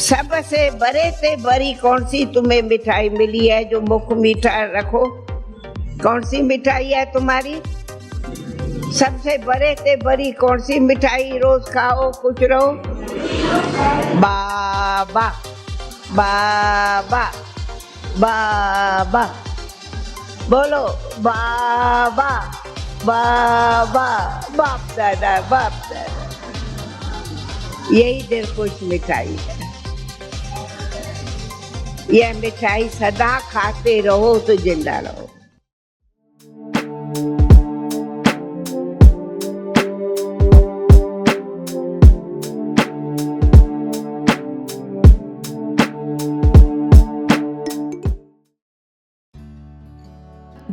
सबसे बड़े से बड़ी कौन सी तुम्हें मिठाई मिली है जो मुख मीठा रखो? कौन सी मिठाई है तुम्हारी? सबसे बड़े से बड़ी कौन सी मिठाई रोज खाओ कुछ रहो? बाबा बाबा बाबा। बोलो, बाबा बाबा, बाप दादा बाप दादा। यही दिल खुश मिठाई है। यह मिठाई सदा खाते रहो तो जिंदा रहो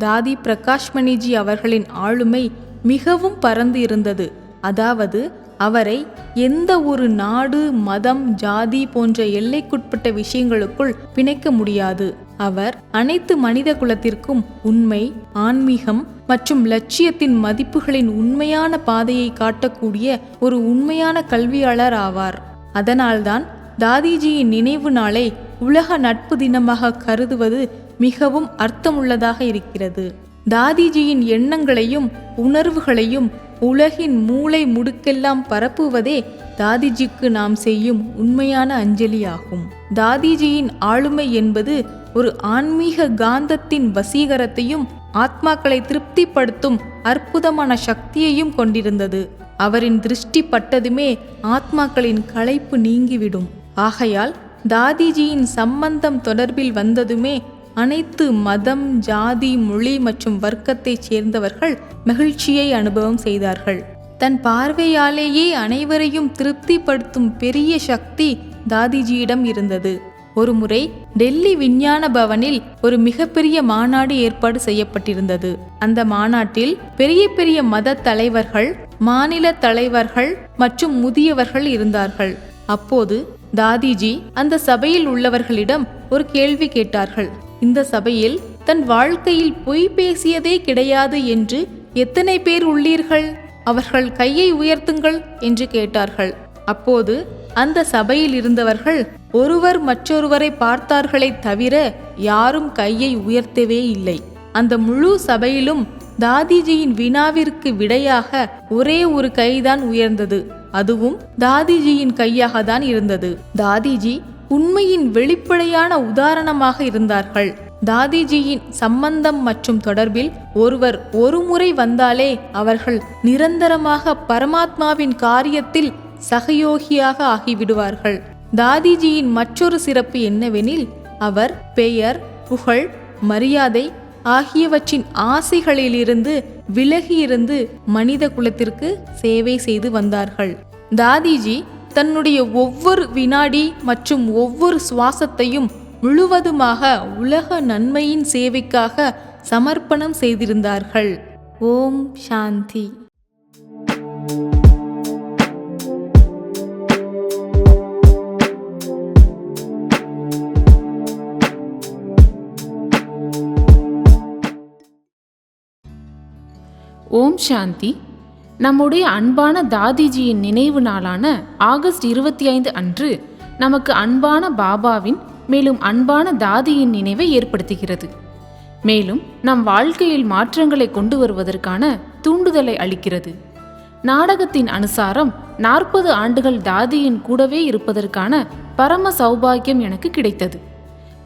தாதி பிரகாஷ்மணிஜி அவர்களின் ஆளுமை மிகவும் பரந்து இருந்தது அதாவது அவரை எந்த ஒரு நாடு மதம் ஜாதி போன்ற எல்லைக்குட்பட்ட விஷயங்களுக்குள் பிணைக்க முடியாது. அவர் அனைத்து மனித குலத்திற்கும் உண்மை ஆன்மீகம் மற்றும் லட்சியத்தின் மதிப்புகளின் உண்மையான பாதையை காட்டக்கூடிய ஒரு உண்மையான கல்வியாளர் ஆவார். அதனால்தான் தாதிஜியின் நினைவு நாளை உலக நட்பு தினமாக கருதுவது மிகவும் அர்த்தமுள்ளதாக இருக்கிறது. தாதிஜியின் எண்ணங்களையும் உணர்வுகளையும் உலகின் மூளை முடுக்கெல்லாம் பரப்புவதே தாதிஜிக்கு நாம் செய்யும் உண்மையான அஞ்சலியாகும். தாதிஜியின் ஆளுமை என்பது ஒரு ஆன்மீக காந்தத்தின் வசீகரத்தையும் ஆத்மாக்களை திருப்திப்படுத்தும் அற்புதமான சக்தியையும் கொண்டிருந்தது. அவரின் திருஷ்டி பட்டதுமே ஆத்மாக்களின் களைப்பு நீங்கிவிடும். ஆகையால் தாதிஜியின் சம்பந்தம் தொடர்பில் வந்ததுமே அனைத்து மதம் ஜாதி மொழி மற்றும் வர்க்கத்தைச் சேர்ந்தவர்கள் மகிழ்ச்சியை அனுபவம் செய்தார்கள். தன் பார்வையாலேயே அனைவரையும் திருப்திப்படுத்தும் பெரிய சக்தி தாதிஜியிடம் இருந்தது. ஒருமுறை டெல்லி விஞ்ஞான பவனில் ஒரு மிகப்பெரிய மாநாடு ஏற்பாடு செய்யப்பட்டிருந்தது. அந்த மாநாட்டில் பெரிய பெரிய மத தலைவர்கள் மாநில தலைவர்கள் மற்றும் முதியவர்கள் இருந்தார்கள். அப்போது தாதிஜி அந்த சபையில் உள்ளவர்களிடம் ஒரு கேள்வி கேட்டார்கள். இந்த சபையில் தன் வாழ்க்கையில் பொய் பேசியதே கிடையாது என்று எத்தனை பேர் உள்ளீர்கள்? அவர்கள் கையை உயர்த்துங்கள் என்று கேட்டார்கள். அப்போது அந்த சபையில் இருந்தவர்கள் ஒருவர் மற்றொருவரை பார்த்தார்களே தவிர யாரும் கையை உயர்த்தவே இல்லை. அந்த முழு சபையிலும் தாதிஜியின் வினாவிற்கு விடையாக ஒரே ஒரு கைதான் உயர்ந்தது. அதுவும் தாதிஜியின் கையாக தான் இருந்தது. தாதிஜி உண்மையின் வெளிப்படையான உதாரணமாக இருந்தார்கள். தாதிஜியின் சம்பந்தம் மற்றும் தொடர்பில் ஒருவர் ஒரு முறை வந்தாலே அவர்கள் நிரந்தரமாக பரமாத்மாவின் காரியத்தில் சகயோகியாக ஆகிவிடுவார்கள். தாதிஜியின் மற்றொரு சிறப்பு என்னவெனில் அவர் பெயர் புகழ் மரியாதை ஆகியவற்றின் ஆசைகளிலிருந்து விலகியிருந்து மனித குலத்திற்கு சேவை செய்து வந்தார்கள். தாதிஜி தன்னுடைய ஒவ்வொரு வினாடி மற்றும் ஒவ்வொரு சுவாசத்தையும் முழுவதுமாக உலக நன்மையின் சேவைக்காக சமர்ப்பணம் செய்திருந்தார்கள். ஓம் சாந்தி. ஓம் சாந்தி. நம்முடைய அன்பான தாதிஜியின் நினைவு நாளான ஆகஸ்ட் இருபத்தி ஐந்து அன்று நமக்கு அன்பான பாபாவின் மேலும் அன்பான தாதியின் நினைவை ஏற்படுத்துகிறது. மேலும் நம் வாழ்க்கையில் மாற்றங்களை கொண்டு வருவதற்கான தூண்டுதலை அளிக்கிறது. நாடகத்தின் அனுசாரம் நாற்பது ஆண்டுகள் தாதியின் கூடவே இருப்பதற்கான பரம சௌபாகியம் எனக்கு கிடைத்தது.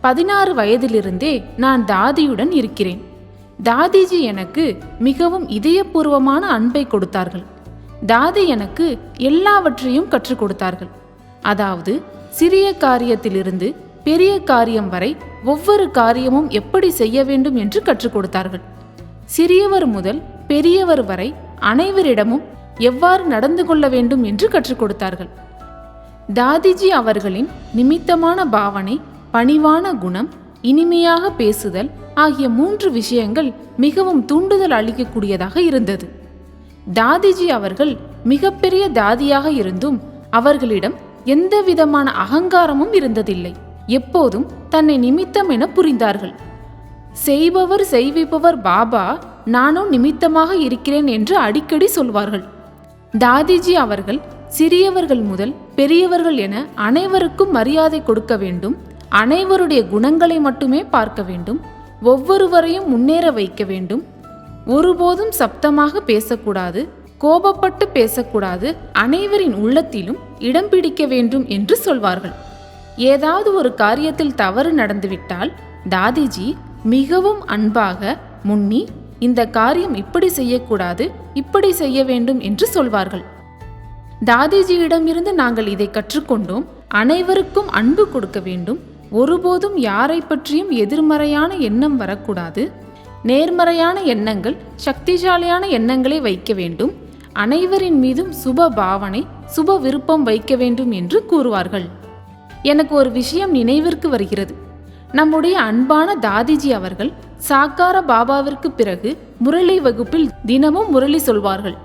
பதினாறு வயதிலிருந்தே நான் தாதியுடன் இருக்கிறேன். தாதிஜி எனக்கு மிகவும் இதயபூர்வமான அன்பை கொடுத்தார்கள். தாதி எனக்கு எல்லாவற்றையும் கற்றுக் கொடுத்தார்கள். அதாவது சிறிய காரியத்திலிருந்து பெரிய காரியம் வரை ஒவ்வொரு காரியமும் எப்படி செய்ய வேண்டும் என்று கற்றுக் கொடுத்தார்கள். சிறியவர் முதல் பெரியவர் வரை அனைவரிடமும் எவ்வாறு நடந்து கொள்ள வேண்டும் என்று கற்றுக் கொடுத்தார்கள். தாதிஜி அவர்களின் நிமித்தமான பாவனை பணிவான குணம் இனிமையாக பேசுதல் ஆகிய மூன்று விஷயங்கள் மிகவும் தூண்டுதல் அளிக்கக்கூடியதாக இருந்தது. தாதிஜி அவர்கள் மிகப்பெரிய தாதியாக இருந்தும் அவர்களிடம் எந்த விதமான அகங்காரமும் இருந்ததில்லை. எப்போதும் தன்னை நிமித்தம் என புரிந்தார்கள். செய்பவர் செய்விப்பவர் பாபா நானும் நிமித்தமாக இருக்கிறேன் என்று அடிக்கடி சொல்வார்கள். தாதிஜி அவர்கள் சிறியவர்கள் முதல் பெரியவர்கள் என அனைவருக்கும் மரியாதை கொடுக்க வேண்டும் அனைவருடைய குணங்களை மட்டுமே பார்க்க வேண்டும் ஒவ்வொருவரையும் முன்னேற வைக்க வேண்டும். ஒருபோதும் சப்தமாக பேசக்கூடாது கோபப்பட்டு பேசக்கூடாது அனைவரின் உள்ளத்திலும் இடம் பிடிக்க வேண்டும் என்று சொல்வார்கள். ஏதாவது ஒரு காரியத்தில் தவறு நடந்துவிட்டால் தாதிஜி மிகவும் அன்பாக முன்னி இந்த காரியம் இப்படி செய்யக்கூடாது இப்படி செய்ய வேண்டும் என்று சொல்வார்கள். தாதிஜியிடமிருந்து நாங்கள் இதை கற்றுக்கொண்டோம். அனைவருக்கும் அன்பு கொடுக்க வேண்டும். ஒருபோதும் யாரை பற்றியும் எதிர்மறையான எண்ணம் வரக்கூடாது. நேர்மறையான எண்ணங்கள் சக்திசாலியான எண்ணங்களை வைக்க வேண்டும். அனைவரின் மீதும் சுப பாவனை சுப விருப்பம் வைக்க வேண்டும் என்று கூறுவார்கள். எனக்கு ஒரு விஷயம் நினைவிற்கு வருகிறது. நம்முடைய அன்பான தாதிஜி அவர்கள் சாக்கார பாபாவிற்கு பிறகு முரளி வகுப்பில் தினமும் முரளி சொல்வார்கள்.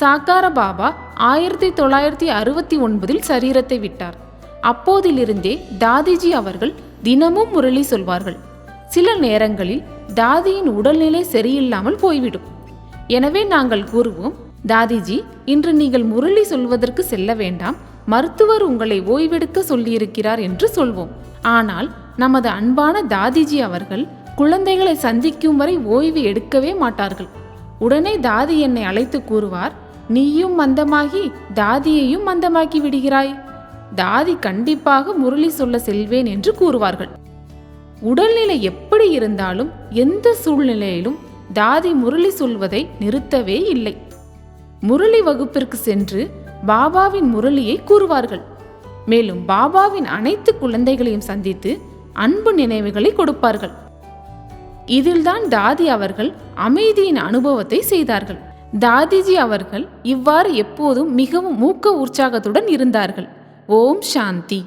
சாக்கார பாபா ஆயிரத்தி தொள்ளாயிரத்தி அறுபத்தி ஒன்பதில் சரீரத்தை விட்டார். அப்போதிலிருந்தே தாதிஜி அவர்கள் தினமும் முரளி சொல்வார்கள். சில நேரங்களில் தாதியின் உடல்நிலை சரியில்லாமல் போய்விடும். எனவே நாங்கள் கூறுவோம் தாதிஜி இன்று நீங்கள் முரளி சொல்வதற்கு செல்ல வேண்டாம். மருத்துவர் உங்களை ஓய்வெடுக்க சொல்லியிருக்கிறார் என்று சொல்வோம். ஆனால் நமது அன்பான தாதிஜி அவர்கள் குழந்தைகளை சந்திக்கும் வரை ஓய்வு எடுக்கவே மாட்டார்கள். உடனே தாதி என்னை அழைத்து கூறுவார் நீயும் மந்தமாகி தாதியையும் மந்தமாக்கி விடுகிறாய். தாதி கண்டிப்பாக முரளி சொல்ல செல்வேன் என்று கூறுவார்கள். உடல்நிலை எப்படி இருந்தாலும் எந்த சூழ்நிலையிலும் தாதி முரளி சொல்வதை நிறுத்தவே இல்லை. முரளி வகுப்பிற்கு சென்று பாபாவின் முரளியை கூறுவார்கள். மேலும் பாபாவின் அனைத்து குழந்தைகளையும் சந்தித்து அன்பு நினைவுகளை கொடுப்பார்கள். இதில்தான் தாதி அவர்கள் அமைதியின் அனுபவத்தை செய்தார்கள். தாதிஜி அவர்கள் இவ்வாறு எப்போதும் மிகவும் மூக்க உற்சாகத்துடன் இருந்தார்கள். ஓம் சாந்தி. நான்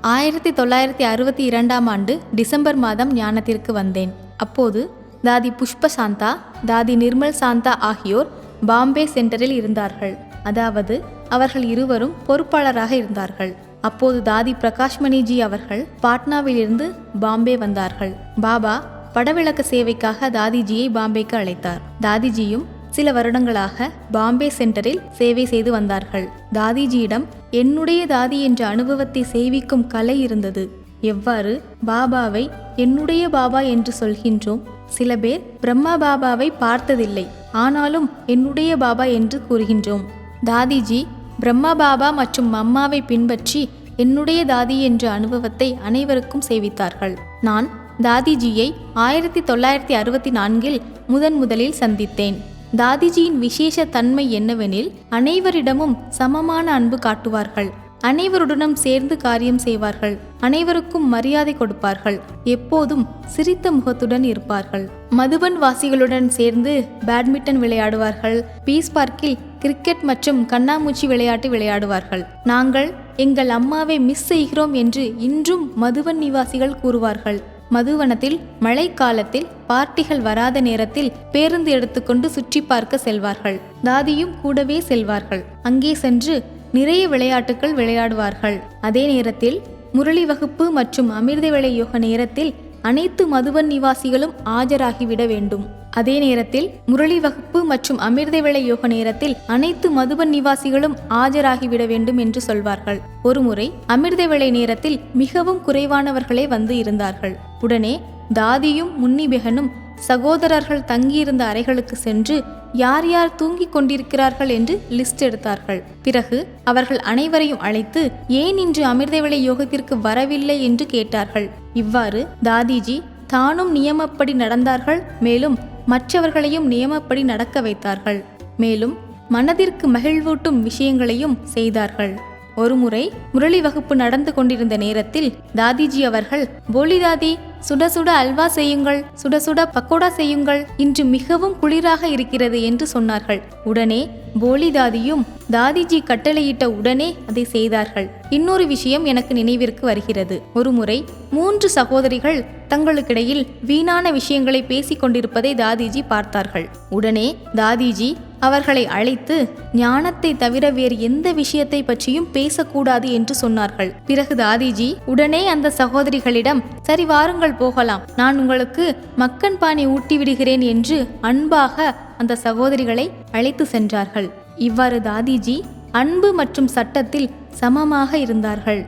ஆயிரத்தி தொள்ளாயிரத்தி அறுபத்தி இரண்டாம் ஆண்டு டிசம்பர் மாதம் ஞானத்திற்கு வந்தேன். அப்போது தாதி புஷ்ப சாந்தா தாதி நிர்மல் சாந்தா ஆகியோர் பாம்பே சென்டரில் இருந்தார்கள். அதாவது அவர்கள் இருவரும் பொறுப்பாளராக இருந்தார்கள். அப்போது தாதி பிரகாஷ்மணிஜி அவர்கள் பாட்னாவிலிருந்து பாம்பே வந்தார்கள். பாபா படவிளக்க சேவைக்காக தாதிஜியை பாம்பேக்கு அழைத்தார். தாதிஜியும் சில வருடங்களாக பாம்பே சென்டரில் சேவை செய்து வந்தார்கள். தாதிஜியிடம் என்னுடைய தாதி என்ற அனுபவத்தை சேவிக்கும் கலை இருந்தது. எவ்வாறு பாபாவை என்னுடைய பாபா என்று சொல்கின்றோம். சில பேர் பிரம்மா பாபாவை பார்த்ததில்லை. ஆனாலும் என்னுடைய பாபா என்று கூறுகின்றோம். தாதிஜி பிரம்மா பாபா மற்றும் மம்மாவை பின்பற்றி என்னுடைய தாதி என்ற அனுபவத்தை அனைவருக்கும் செய்வித்தார்கள் நான் தாதிஜியை ஆயிரத்தி தொள்ளாயிரத்தி அறுபத்தி நான்கில் முதன் முதலில் சந்தித்தேன். தாதிஜியின் விசேஷ தன்மை என்னவெனில் அனைவரிடமும் சமமான அன்பு காட்டுவார்கள். அனைவருடனும் சேர்ந்து காரியம் செய்வார்கள். அனைவருக்கும் மரியாதை கொடுப்பார்கள். எப்போதும் சிரித்த முகத்துடன் இருப்பார்கள். மதுபன் வாசிகளுடன் சேர்ந்து பேட்மிண்டன் விளையாடுவார்கள். பீஸ் பார்க்கில் கிரிக்கெட் மற்றும் கண்ணாமூச்சி விளையாட்டு விளையாடுவார்கள். நாங்கள் எங்கள் அம்மாவை மிஸ் செய்கிறோம் என்று இன்றும் மதுவன் நிவாசிகள் கூறுவார்கள். மதுவனத்தில் மழைக்காலத்தில் பார்ட்டிகள் வராத நேரத்தில் பேருந்து எடுத்துக்கொண்டு சுற்றி பார்க்க செல்வார்கள். தாதியும் கூடவே செல்வார்கள். அங்கே சென்று நிறைய விளையாட்டுகள் விளையாடுவார்கள். அதே நேரத்தில் முரளி வகுப்பு மற்றும் அமிர்தவேளை யோக நேரத்தில் அனைத்து மதுவன் நிவாசிகளும் ஆஜராகிவிட வேண்டும். அதே நேரத்தில் முரளி வகுப்பு மற்றும் அமிர்தவிளை யோக நேரத்தில் அனைத்து மதுபன் நிவாசிகளும் ஆஜராகிவிட வேண்டும் என்று சொல்வார்கள். ஒருமுறை அமிர்தவிளை நேரத்தில் மிகவும் குறைவானவர்களே வந்து இருந்தார்கள். உடனே தாதியும் முன்னிபெகனும் சகோதரர்கள் தங்கியிருந்த அறைகளுக்கு சென்று யார் யார் தூங்கிக் கொண்டிருக்கிறார்கள் என்று லிஸ்ட் எடுத்தார்கள். பிறகு அவர்கள் அனைவரையும் அழைத்து ஏன் இன்று அமிர்தவிளை யோகத்திற்கு வரவில்லை என்று கேட்டார்கள். இவ்வாறு தாதிஜி தானும் நியமப்படி நடந்தார்கள். மேலும் மற்றவர்களையும் நியமப்படி நடக்க வைத்தார்கள். மேலும் மனதிற்கு மகிழ்வூட்டும் விஷயங்களையும் செய்தார்கள். ஒருமுறை முரளி வகுப்பு நடந்து கொண்டிருந்த நேரத்தில் தாதிஜி அவர்கள் போலி தாதி சுட சுட அல்வா செய்யுங்கள் சுட சுட பக்கோடா செய்யுங்கள் இன்று மிகவும் குளிராக இருக்கிறது என்று சொன்னார்கள். உடனே போலி தாதியும் தாதிஜி கட்டளையிட்ட உடனே அதை செய்தார்கள். இன்னொரு விஷயம் எனக்கு நினைவிற்கு வருகிறது. ஒருமுறை மூன்று சகோதரிகள் தங்களுக்கிடையில் வீணான விஷயங்களை பேசிக் கொண்டிருப்பதை தாதிஜி பார்த்தார்கள். உடனே தாதிஜி அவர்களை அழைத்து ஞானத்தை தவிர வேறு எந்த விஷயத்தை பற்றியும் பேசக்கூடாது என்று சொன்னார்கள். பிறகு தாதிஜி உடனே அந்த சகோதரிகளிடம் சரி வாருங்கள் போகலாம். நான் உங்களுக்கு மக்கன் பானை ஊட்டி விடுகிறேன் என்று அன்பாக அந்த சகோதரிகளை அழைத்து சென்றார்கள். இவ்வாறு தாதிஜி அன்பு மற்றும் சட்டத்தில் சமமாக இருந்தார்கள்.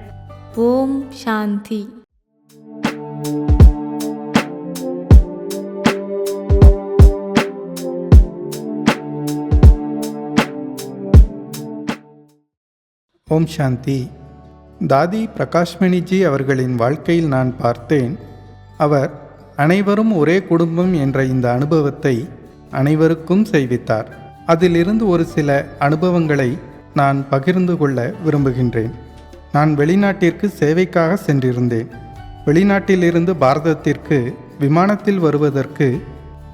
ஓம் சாந்தி. ஓம் சாந்தி. தாதி பிரகாஷ்மணிஜி அவர்களின் வாழ்க்கையில் நான் பார்த்தேன். அவர் அனைவரும் ஒரே குடும்பம் என்ற இந்த அனுபவத்தை அனைவருக்கும் செய்வித்தார். அதிலிருந்து ஒரு சில அனுபவங்களை நான் பகிர்ந்து கொள்ள விரும்புகின்றேன். நான் வெளிநாட்டிற்கு சேவைக்காக சென்றிருந்தேன். வெளிநாட்டிலிருந்து பாரதத்திற்கு விமானத்தில் வருவதற்கு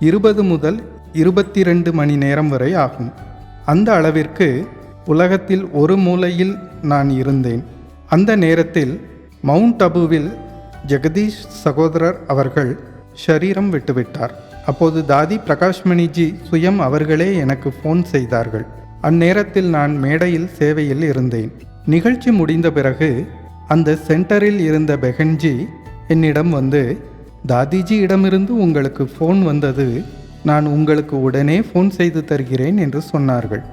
இருபது முதல் இருபத்தி ரெண்டு மணி நேரம் வரை ஆகும். அந்த அளவிற்கு உலகத்தில் ஒரு மூலையில் நான் இருந்தேன். அந்த நேரத்தில் மவுண்ட் அபுவில் ஜெகதீஷ் சகோதரர் அவர்கள் ஷரீரம் விட்டுவிட்டார். அப்போது தாதி பிரகாஷ்மணிஜி சுயம் அவர்களே எனக்கு ஃபோன் செய்தார்கள். அந்நேரத்தில் நான் மேடையில் சேவையில் இருந்தேன். நிகழ்ச்சி முடிந்த பிறகு அந்த சென்டரில் இருந்த பெகன்ஜி என்னிடம் வந்து தாதிஜியிடமிருந்து உங்களுக்கு ஃபோன் வந்தது. நான் உங்களுக்கு உடனே ஃபோன் செய்து தருகிறேன் என்று சொன்னார்கள்.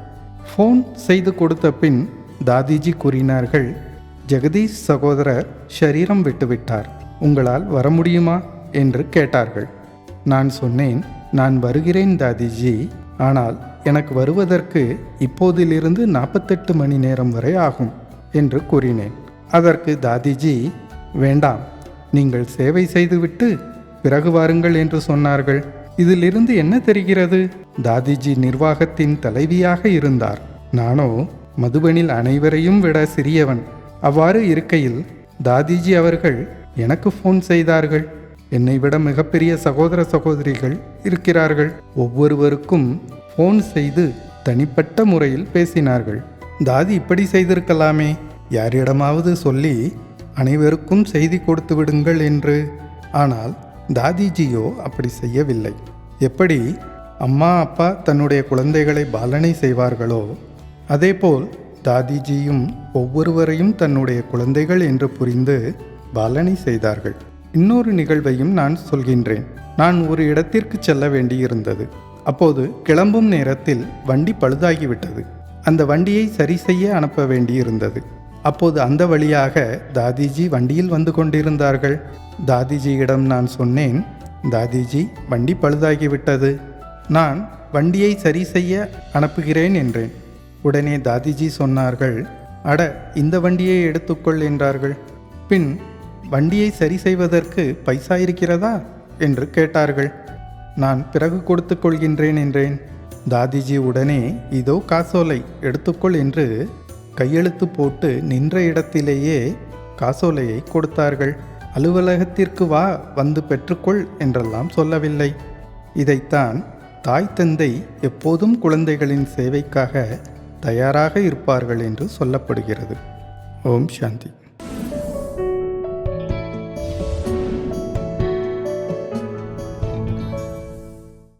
ஃபோன் செய்து கொடுத்த பின் தாதிஜி கூறினார்கள் ஜெகதீஷ் சகோதரர் ஷரீரம் விட்டுவிட்டார். உங்களால் வர முடியுமா? என்று கேட்டார்கள். நான் சொன்னேன் நான் வருகிறேன் தாதிஜி. ஆனால் எனக்கு வருவதற்கு இப்போதிலிருந்து நாற்பத்தெட்டு மணி நேரம் வரை ஆகும் என்று கூறினேன். அதற்கு தாதிஜி வேண்டாம் நீங்கள் சேவை செய்துவிட்டு பிறகு வாருங்கள் என்று சொன்னார்கள். இதிலிருந்து என்ன தெரிகிறது? தாதிஜி நிர்வாகத்தின் தலைவியாக இருந்தார். நானோ மதுபனில் அனைவரையும் விட சிறியவன். அவ்வாறு இருக்கையில் தாதிஜி அவர்கள் எனக்கு ஃபோன் செய்தார்கள். என்னை விட மிகப்பெரிய சகோதர சகோதரிகள் இருக்கிறார்கள். ஒவ்வொருவருக்கும் ஃபோன் செய்து தனிப்பட்ட முறையில் பேசினார்கள். தாதி இப்படி செய்திருக்கலாமே? யாரிடமாவது சொல்லி அனைவருக்கும் செய்தி கொடுத்து விடுங்கள் என்று. ஆனால் தாதிஜியோ அப்படி செய்யவில்லை. எப்படி அம்மா அப்பா தன்னுடைய குழந்தைகளை பாலனை செய்வார்களோ அதேபோல் தாதிஜியும் ஒவ்வொருவரையும் தன்னுடைய குழந்தைகள் என்று புரிந்து பாலனை செய்தார்கள். இன்னொரு நிகழ்வையும் நான் சொல்கின்றேன். நான் ஒரு இடத்திற்கு செல்ல வேண்டியிருந்தது. அப்போது கிளம்பும் நேரத்தில் வண்டி பழுதாகிவிட்டது. அந்த வண்டியை சரி செய்ய அனுப்ப வேண்டியிருந்தது. அப்போது அந்த வழியாக தாதிஜி வண்டியில் வந்து கொண்டிருந்தார்கள். தாதிஜியிடம் நான் சொன்னேன் தாதிஜி வண்டி பழுதாகிவிட்டது. நான் வண்டியை சரி செய்ய அனுப்புகிறேன் என்றேன். உடனே தாதிஜி சொன்னார்கள் அட இந்த வண்டியை எடுத்துக்கொள் என்றார்கள். பின் வண்டியை சரி செய்வதற்கு பைசா இருக்கிறதா? என்று கேட்டார்கள். நான் பிறகு கொடுத்து கொள்கின்றேன் என்றேன். தாதிஜி உடனே இதோ காசோலை எடுத்துக்கொள் என்று கையெழுத்து போட்டு நின்ற இடத்திலேயே காசோலையை கொடுத்தார்கள். அலுவலகத்திற்கு வா வந்து பெற்றுக்கொள் என்றெல்லாம் சொல்லவில்லை. இதைத்தான் தாய் தந்தை எப்போதும் குழந்தைகளின் சேவைக்காக தயாராக இருப்பார்கள் என்று சொல்லப்படுகிறது. ஓம் சாந்தி.